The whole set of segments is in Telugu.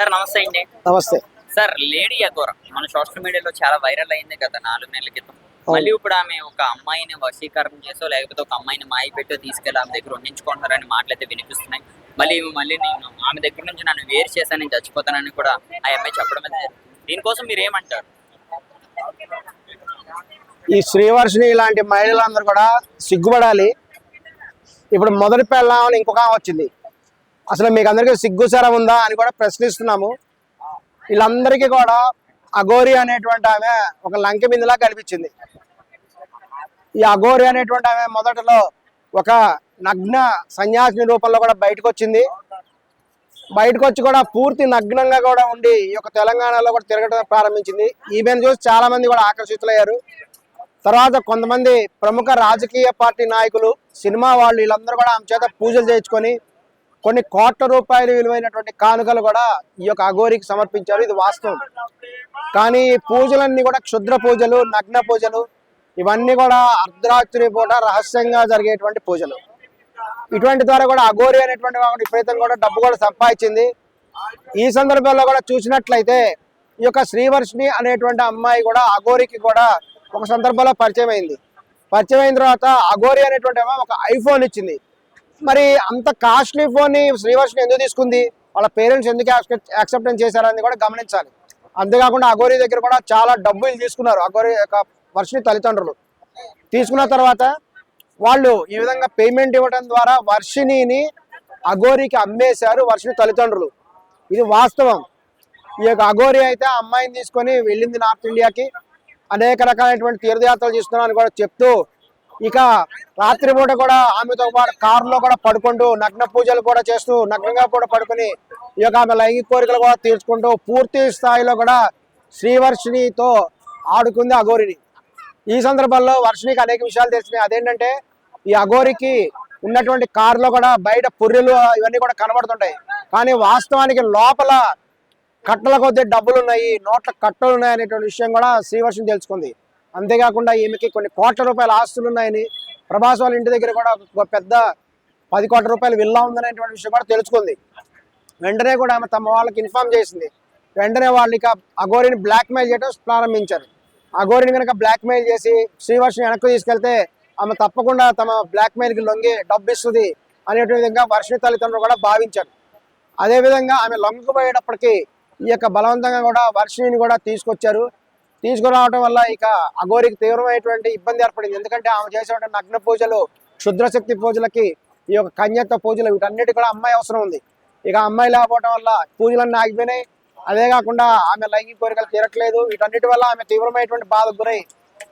సార్ నమస్తే అండి. నమస్తే. Sir lady Aghora. మన సోషల్ మీడియాలో చాలా వైరల్ అయింది కదా నాలుగు నెలల క్రితం. మళ్ళీ ఇప్పుడు ఆమె ఒక అమ్మాయిని వశీకరణ చేసో లేకపోతే ఒక అమ్మాయిని మాయ పెట్టో తీసుకెళ్ళి ఆమె దగ్గర ఉండించుకుంటున్నారని మాటలు అయితే వినిపిస్తున్నాయి. మళ్ళీ మళ్ళీ నేను ఆమె దగ్గర నుంచి నన్ను వేరు చేశాను నేను చచ్చిపోతానని కూడా ఆ అమ్మాయి చెప్పడం అయితే. దీనికోసం మీరు ఏమంటారు? ఈ శ్రీవర్షిని ఇలాంటి మహిళలందరూ కూడా సిగ్గుపడాలి. ఇప్పుడు మొదటి పెళ్ళామని ఇంకొక వచ్చింది. అసలు మీకు అందరికీ సిగ్గుసరం ఉందా అని కూడా ప్రశ్నిస్తున్నాము. వీళ్ళందరికీ కూడా అఘోరి అనేటువంటి ఆమె ఒక లంక బిందులా కనిపించింది. ఈ అఘోరి అనేటువంటి ఆమె మొదటలో ఒక నగ్న సన్యాసిని రూపంలో కూడా బయటకు వచ్చింది బయటకు వచ్చి కూడా పూర్తి నగ్నంగా కూడా ఉండి ఈ యొక్క తెలంగాణలో కూడా తిరగడం ప్రారంభించింది. ఈమెను చూసి చాలామంది కూడా ఆకర్షితులయ్యారు. తర్వాత కొంతమంది ప్రముఖ రాజకీయ పార్టీ నాయకులు సినిమా వాళ్ళు వీళ్ళందరూ కూడా ఆమె చేత పూజలు చేయించుకొని కొన్ని కోట్ల రూపాయలు విలువైనటువంటి కానుకలు కూడా ఈ యొక్క అఘోరికి సమర్పించారు. ఇది వాస్తవం. కానీ పూజలన్నీ కూడా క్షుద్ర పూజలు నగ్న పూజలు ఇవన్నీ కూడా అర్ధరాత్రి పూట రహస్యంగా జరిగేటువంటి పూజలు. ఇటువంటి ద్వారా కూడా అఘోరి అనేటువంటి విపరీతం కూడా డబ్బు కూడా సంపాదించింది. ఈ సందర్భంలో కూడా చూసినట్లయితే ఈ యొక్క శ్రీవర్షిని అనేటువంటి అమ్మాయి కూడా అఘోరికి కూడా ఒక సందర్భంలో పరిచయం అయింది పరిచయం అయిన తర్వాత అఘోరి అనేటువంటి ఒక ఐఫోన్ ఇచ్చింది. మరి అంత కాస్ట్లీ ఫోన్ని శ్రీవర్షిని ఎందుకు తీసుకుంది? వాళ్ళ పేరెంట్స్ ఎందుకు యాక్సెప్టెన్స్ చేశారని కూడా గమనించాలి. అంతేకాకుండా అఘోరి దగ్గర కూడా చాలా డబ్బులు తీసుకున్నారు. అఘోరి యొక్క వర్షిని తల్లిదండ్రులు. తీసుకున్న తర్వాత వాళ్ళు ఈ విధంగా పేమెంట్ ఇవ్వడం ద్వారా వర్షిణిని అఘోరికి అమ్మేశారు వర్షిని తల్లిదండ్రులు. ఇది వాస్తవం. ఈ యొక్క అఘోరి అయితే ఆ అమ్మాయిని తీసుకొని వెళ్ళింది నార్త్ ఇండియాకి అనేక రకాలైనటువంటి తీర్థయాత్రలు చేస్తున్నారని కూడా చెప్తూ ఇక రాత్రిపూట కూడా ఆమెతో పాటు కారులో కూడా పడుకుంటూ నగ్న పూజలు కూడా చేస్తూ నగ్నంగా కూడా పడుకొని ఈ యొక్క ఆమె లైంగిక కోరికలు కూడా తీర్చుకుంటూ పూర్తి స్థాయిలో కూడా శ్రీవర్షిణితో ఆడుకుంది అఘోరిని. ఈ సందర్భంలో వర్షినికి అనేక విషయాలు తెలిసినాయి. అదేంటంటే ఈ అఘోరికి ఉన్నటువంటి కారులో కూడా బయట పుర్రెలు ఇవన్నీ కూడా కనబడుతుంటాయి. కానీ వాస్తవానికి లోపల కట్టల కొద్దీ డబ్బులు ఉన్నాయి నోట్ల కట్టలు ఉన్నాయి అనేటువంటి విషయం కూడా శ్రీవర్షిని తెలుసుకుంది. అంతేకాకుండా ఈమెకి కొన్ని కోట్ల రూపాయల ఆస్తులు ఉన్నాయని ప్రభాస్ వాళ్ళ ఇంటి దగ్గర కూడా ఒక పెద్ద పది కోట్ల రూపాయలు విల్లా ఉందనేటువంటి విషయం కూడా తెలుసుకుంది. వెంటనే కూడా ఆమె తమ వాళ్ళకి ఇన్ఫార్మ్ చేసింది. వెంటనే వాళ్ళు ఇక అఘోరిని బ్లాక్మెయిల్ చేయడం ప్రారంభించారు. అఘోరిని కనుక బ్లాక్ మెయిల్ చేసి శ్రీవర్షిని వెనక్కి తీసుకెళ్తే ఆమె తప్పకుండా తమ బ్లాక్మెయిల్కి లొంగి డబ్బు ఇస్తుంది అనేటువంటి విధంగా వర్షిని తల్లిదండ్రులు కూడా భావించారు. అదేవిధంగా ఆమె లొంగిపోయేటప్పటికీ ఈ యొక్క బలవంతంగా కూడా వర్షిని కూడా తీసుకొచ్చారు. తీసుకురావడం వల్ల ఇక అఘోరికి తీవ్రమైనటువంటి ఇబ్బంది ఏర్పడింది. ఎందుకంటే ఆమె చేసేటువంటి నగ్న పూజలు క్షుద్రశక్తి పూజలకి ఈ యొక్క కన్యత్వ పూజలు వీటన్నిటి కూడా అమ్మాయి అవసరం ఉంది. ఇక అమ్మాయి లేకపోవడం వల్ల పూజలన్నీ ఆగిపోయినాయి. అదే కాకుండా ఆమె లైంగిక కోరికలు తీరట్లేదు. వీటన్నిటి వల్ల ఆమె తీవ్రమైనటువంటి బాధకు గురై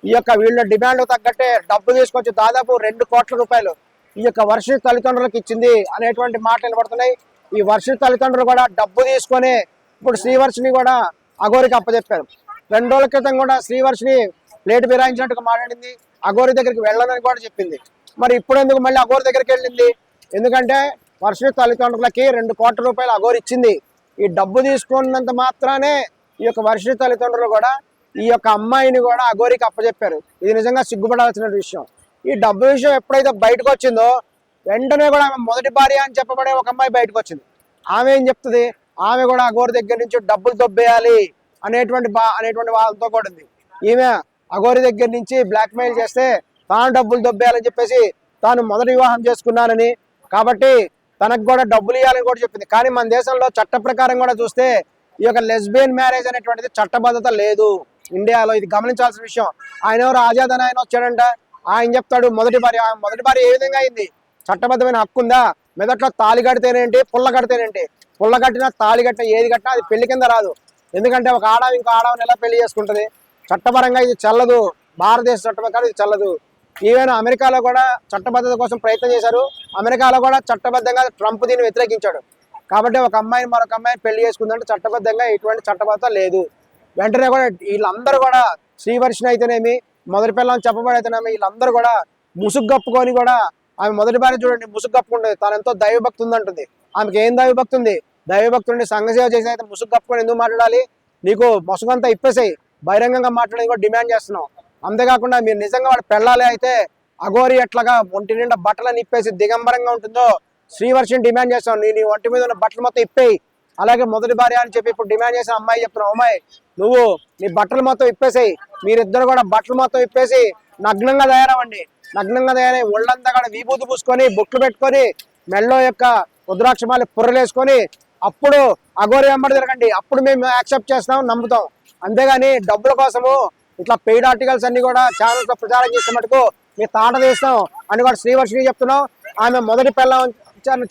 ఈ యొక్క వీళ్ళ డిమాండ్ తగ్గట్టే డబ్బు తీసుకొచ్చి దాదాపు రెండు కోట్ల రూపాయలు ఈ యొక్క వర్ష తల్లిదండ్రులకు ఇచ్చింది అనేటువంటి మాటలు పడుతున్నాయి ఈ వర్ష తల్లిదండ్రులు కూడా డబ్బు తీసుకొని ఇప్పుడు శ్రీవర్షిని కూడా అఘోరికి అప్పచెప్పారు. రెండు రోజుల క్రితం కూడా శ్రీవర్షిని ప్లేట్ బిరాయించినట్టుగా మాట్లాడింది. అఘోరి దగ్గరికి వెళ్ళనని కూడా చెప్పింది. మరి ఇప్పుడు ఎందుకు మళ్ళీ అఘోరి దగ్గరికి వెళ్ళింది? ఎందుకంటే వర్ష తల్లిదండ్రులకి రెండు కోట్ల రూపాయలు అఘోరి ఇచ్చింది. ఈ డబ్బు తీసుకున్నంత మాత్రానే ఈ యొక్క వర్ష తల్లిదండ్రులు కూడా ఈ యొక్క అమ్మాయిని కూడా అఘోరికి అప్పచెప్పారు ఇది నిజంగా సిగ్గుపడాల్సిన విషయం. ఈ డబ్బు విషయం ఎప్పుడైతే బయటకు వచ్చిందో వెంటనే కూడా ఆమె మొదటి భార్య అని చెప్పబడే ఒక అమ్మాయి బయటకు వచ్చింది. ఆమె ఏం చెప్తుంది? ఆమె కూడా అఘోరి దగ్గర నుంచి డబ్బులు దొబ్బేయాలి. అనేటువంటి బా అనేటువంటి వాళ్ళతో కూడా ఉంది ఈమె అఘోరి దగ్గర నుంచి బ్లాక్ మెయిల్ చేస్తే తాను డబ్బులు దొబ్బేయాలని చెప్పేసి తాను మొదటి వివాహం చేసుకున్నానని. కాబట్టి తనకు కూడా డబ్బులు ఇవ్వాలని కూడా చెప్పింది. కానీ మన దేశంలో చట్ట ప్రకారం కూడా చూస్తే ఈ యొక్క లెస్బియన్ మ్యారేజ్ అనేటువంటిది చట్టబద్ధత లేదు. ఇండియాలో ఇది గమనించాల్సిన విషయం. ఆయన ఎవరు? ఆజాద్ అని ఆయన వచ్చాడంట. ఆయన చెప్తాడు మొదటి భార్య మొదటి భార్య ఏ విధంగా అయింది? చట్టబద్ధమైన హక్కు ఉందా? మెదట్లో తాళి కడితేనేంటి? పుల్ల కడితేనేంటి? పుల్ల కట్టినా తాళి కట్టినా ఏది కట్టినా అది పెళ్ళి కింద రాదు. ఎందుకంటే ఒక ఆడవి ఇంకో ఆడవని ఎలా పెళ్ళి చేసుకుంటది? చట్టపరంగా ఇది చల్లదు. భారతదేశ చట్టం ఇది చల్లదు. ఈవెన్ అమెరికాలో కూడా చట్టబద్ధత కోసం ప్రయత్నం చేశారు. అమెరికాలో కూడా చట్టబద్ధంగా ట్రంప్ దీన్ని వ్యతిరేకించాడు. కాబట్టి ఒక అమ్మాయిని మరొక అమ్మాయిని పెళ్ళి చేసుకుందంటే చట్టబద్ధంగా ఎటువంటి చట్టబద్ధత లేదు. వెంటనే కూడా వీళ్ళందరూ కూడా శ్రీవర్షణ అయితేనేమి మొదటి పిల్లలు చెప్పబడైతేనేమి వీళ్ళందరూ కూడా ముసుగు కప్పుకొని కూడా ఆమె మొదటి భార్య చూడండి ముసుగు కప్పుకుంటుంది. తను ఎంతో దైవభక్తి ఉందంటుంది. ఆమెకి ఏం దైవభక్తి ఉంది? దైవభక్తుడిని సంఘసేవ చేసి అయితే ముసుగు కప్పుకొని ఎందుకు మాట్లాడాలి? నీకు ముసుగంతా ఇప్పేసాయి బహిరంగంగా మాట్లాడేది కూడా డిమాండ్ చేస్తున్నాం అంతేకాకుండా మీరు నిజంగా వాడు పెళ్ళాలి అయితే అఘోరి ఎట్లాగా ఒంటి నిండా బట్టలను ఇప్పేసి దిగంబరంగా ఉంటుందో శ్రీవర్షిని డిమాండ్ చేస్తాం నీ నీ ఒంటి మీద ఉన్న బట్టలు మొత్తం ఇప్పేయి. అలాగే మొదటి భార్య అని చెప్పి ఇప్పుడు డిమాండ్ చేసిన అమ్మాయి చెప్తున్నావు. అమ్మాయి నువ్వు నీ బట్టలు మొత్తం ఇప్పేసాయి మీరిద్దరు కూడా బట్టలు మొత్తం ఇప్పేసి నగ్నంగా తయారవ్వండి. నగ్నంగా తయారై ఒళ్ళంతా కూడా విభూతి పూసుకొని బొట్లు పెట్టుకొని మెల్లో యొక్క రుద్రాక్షమాలి పుర్రలేసుకొని అప్పుడు అఘోరి వెంబడి తిరగండి. అప్పుడు మేము యాక్సెప్ట్ చేస్తాం నమ్ముతాం. అంతేగాని డబ్బుల కోసము ఇట్లా పెయిడ్ ఆర్టికల్స్ అన్ని కూడా ఛానల్స్లో ప్రచారం చేసే మటుకు మీ తాట తీస్తాం అని కూడా శ్రీవర్షికి చెప్తున్నాం. ఆమె మొదటి పిల్లం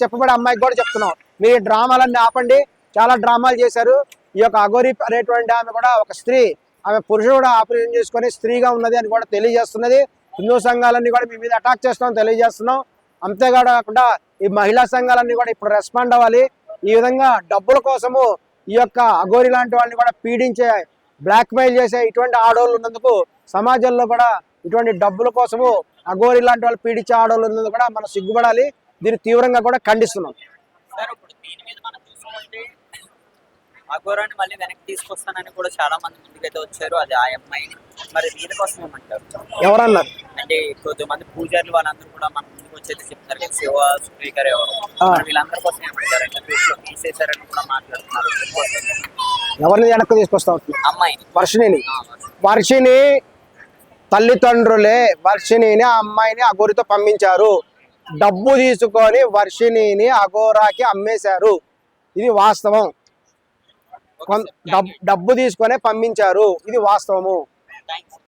చెప్పబడే అమ్మాయికి కూడా చెప్తున్నాం. మీ డ్రామాలన్నీ ఆపండి. చాలా డ్రామాలు చేశారు. ఈ యొక్క అఘోరి అనేటువంటి ఆమె కూడా ఒక స్త్రీ. ఆమె పురుషుడు కూడా ఆపరేషన్ చేసుకొని స్త్రీగా ఉన్నది అని కూడా తెలియజేస్తున్నది. హిందూ సంఘాలన్నీ కూడా మీ మీద అటాక్ చేస్తున్నాం తెలియజేస్తున్నాం. అంతేకాకుండా ఈ మహిళా సంఘాలన్నీ కూడా ఇప్పుడు రెస్పాండ్ అవ్వాలి. ఈ విధంగా డబ్బుల కోసము ఈ యొక్క అఘోరి లాంటి వాళ్ళని కూడా పీడించే బ్లాక్ మెయిల్ చేసే ఇటువంటి ఆడవాళ్ళు ఉన్నందుకు సమాజంలో కూడా ఇటువంటి డబ్బుల కోసము అఘోరి లాంటి వాళ్ళు పీడించే ఆడవాళ్ళు ఉన్నందుకు కూడా మనం సిగ్గుపడాలి. దీన్ని తీవ్రంగా కూడా ఖండిస్తున్నాం. అఘోరాన్ని మళ్ళీ వెనక్కి తీసుకొస్తానని కూడా చాలా మంది ముందుకైతే వచ్చారు. అది ఆ అమ్మాయి. మరి దీనికోసం ఏమంటారు? ఎవరన్నారు అంటే కొద్దిమంది పూజారులు వాళ్ళందరూ కూడా మన ముందుకు వచ్చేది ఎవరు. మరి వీళ్ళందరి కోసం ఏమంటారు? అంటే వీళ్ళు తీసేశారని కూడా మాట్లాడుతున్నారు. ఎవరిని వెనక్కి తీసుకొస్తాం అమ్మాయిని. వర్షిణిని. వర్షిని తల్లిదండ్రులే వర్షిణిని ఆ అమ్మాయిని అఘోరితో పంపించారు. డబ్బు తీసుకొని వర్షిణిని అఘోరాకి అమ్మేశారు. ఇది వాస్తవం. డబ్బు తీసుకొనే పంపించారు. ఇది వాస్తవము.